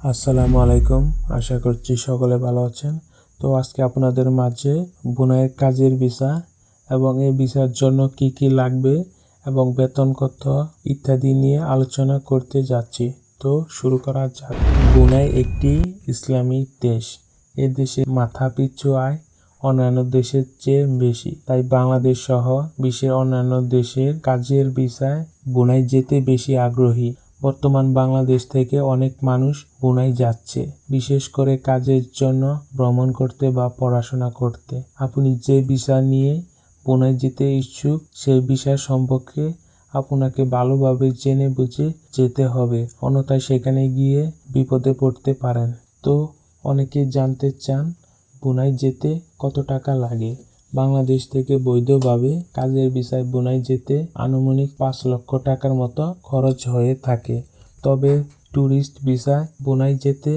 আসসালামু আলাইকুম। আশা করছি সকলে ভালো আছেন। তো আজকে আপনাদের মাঝে বুনাইয়ের কাজের ভিসা এবং এই ভিসার জন্য কি কি লাগবে এবং বেতন কত ইত্যাদি নিয়ে আলোচনা করতে যাচ্ছি। তো শুরু করা যাক। বুনাই একটি ইসলামিক দেশ। এ দেশে মাথা পিছু আয় অন্যান্য দেশের চেয়ে বেশি। তাই বাংলাদেশ সহ বিশ্বের অন্যান্য দেশের কাজের ভিসায় বুনাই যেতে বেশি আগ্রহী। বর্তমান বাংলাদেশ থেকে অনেক মানুষ বুনাই যাচ্ছে, বিশেষ করে কাজের জন্য ভ্রমণ করতে বা পড়াশোনা করতে। আপনি যে ভিসা নিয়ে বুনাই যেতে ইচ্ছুক সেই ভিসা সম্পর্কে আপনাকে ভালোভাবে জেনে বুঝে যেতে হবে। অন্যথায় সেখানে গিয়ে বিপদে পড়তে পারেন। তো, অনেকে জানতে চান, বুনাই যেতে কত টাকা লাগে? বাংলাদেশ থেকে বৈধভাবে কাজের ভিসায় বোনাই যেতে আনুমানিক পাঁচ লক্ষ টাকার মতো খরচ হয়ে থাকে। তবে ট্যুরিস্ট ভিসায় বুনাই যেতে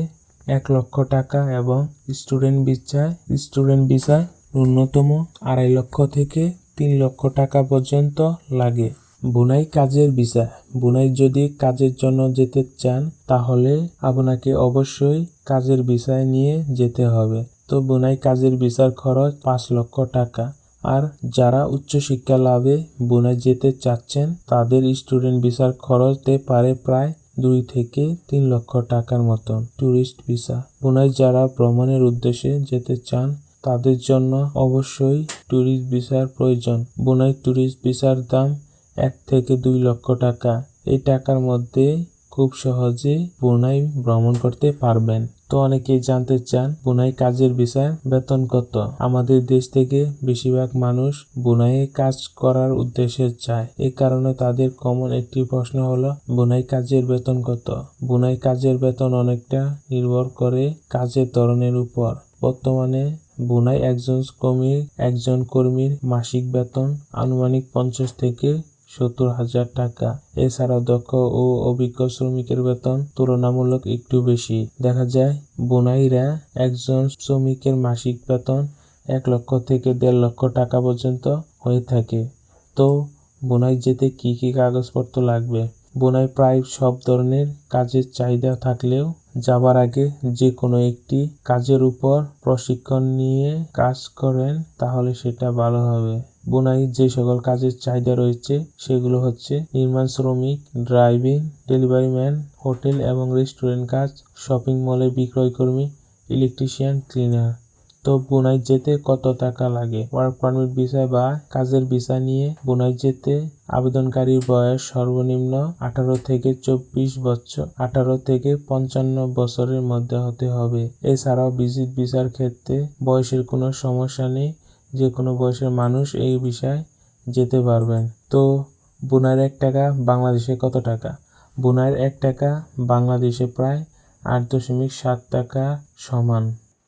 এক লক্ষ টাকা এবং স্টুডেন্ট ভিসায় স্টুডেন্ট ভিসায় ন্যূনতম আড়াই লক্ষ থেকে তিন লক্ষ টাকা পর্যন্ত লাগে। বুনাই কাজের ভিসা, বুনাই যদি কাজের জন্য যেতে চান, তাহলে আপনাকে অবশ্যই কাজের ভিসায় নিয়ে যেতে হবে। তো বুনাই কাজের বিচার খরচ পাঁচ লক্ষ টাকা। আর যারা উচ্চশিক্ষা লাভে বুনাই যেতে চাচ্ছেন, তাদের স্টুডেন্ট ভিসার খরচ হতে পারে প্রায় দুই থেকে তিন লক্ষ টাকার মতন ট্যুরিস্ট ভিসা। বুনাই যারা ভ্রমণের উদ্দেশ্যে যেতে চান, তাদের জন্য অবশ্যই ট্যুরিস্ট ভিসার প্রয়োজন। বুনাই ট্যুরিস্ট ভিসার দাম এক থেকে দুই লক্ষ টাকা। এই টাকার মধ্যে খুব সহজে বুনাই ভ্রমণ করতে পারবেন। তো অনেকেই জানতে চান, বুনাই কাজের বিষয় বেতন কত? আমাদের দেশ থেকে বেশিরভাগ মানুষ বুনাইয়ে কাজ করার উদ্দেশ্যে যায়। এ কারণে তাদের কমন একটি প্রশ্ন হলো, বুনাই কাজের বেতন কত? বুনাই কাজের বেতন অনেকটা নির্ভর করে কাজের ধরনের উপর। বর্তমানে বুনাই একজন কর্মীর একজন কর্মীর মাসিক বেতন আনুমানিক পঞ্চাশ থেকে সত্তর হাজার টাকা। এছাড়াও দক্ষ ও অভিজ্ঞ শ্রমিকের বেতন তুলনামূলক একটু বেশি। দেখা যায়, বুনাইরা একজন শ্রমিকের মাসিক বেতন এক লক্ষ থেকে দেড় লক্ষ টাকা পর্যন্ত হয়ে থাকে। তো, বোনাই যেতে কি কি কাগজপত্র লাগবে? বুনাই প্রায় সব ধরনের কাজের চাহিদা থাকলেও যাবার আগে যে কোনো একটি কাজের উপর প্রশিক্ষণ নিয়ে কাজ করেন, তাহলে সেটা ভালো হবে। বুনাই যে সকল কাজের চাহিদা রয়েছে, সেগুলো হচ্ছে নির্মাণ শ্রমিক, ড্রাইভিং, ডেলিভারি ম্যান, হোটেল এবং রেস্টুরেন্ট কাজ, শপিং মলে বিক্রয়কর্মী, ইলেকট্রিশিয়ান, ক্লিনার। তো বুনাই যেতে কত টাকা লাগে? ওয়ার্ক পারমিট ভিসা বা কাজের ভিসা নিয়ে বুনাই যেতে আবেদনকারীর বয়স সর্বনিম্ন আঠারো থেকে চব্বিশ বছর, আঠারো থেকে পঞ্চান্ন বছরের মধ্যে হতে হবে। এছাড়াও ভিজিট ভিসার ক্ষেত্রে বয়সের কোনো সমস্যা নেই যে কোনো বয়সের মানুষ এই বিষয়ে যেতে পারবেন। তো বুনাইয়ের এক টাকা বাংলাদেশে কত টাকা? বুনাইয়ের এক টাকা বাংলাদেশে প্রায় আট দশমিক সাত টাকা সমান।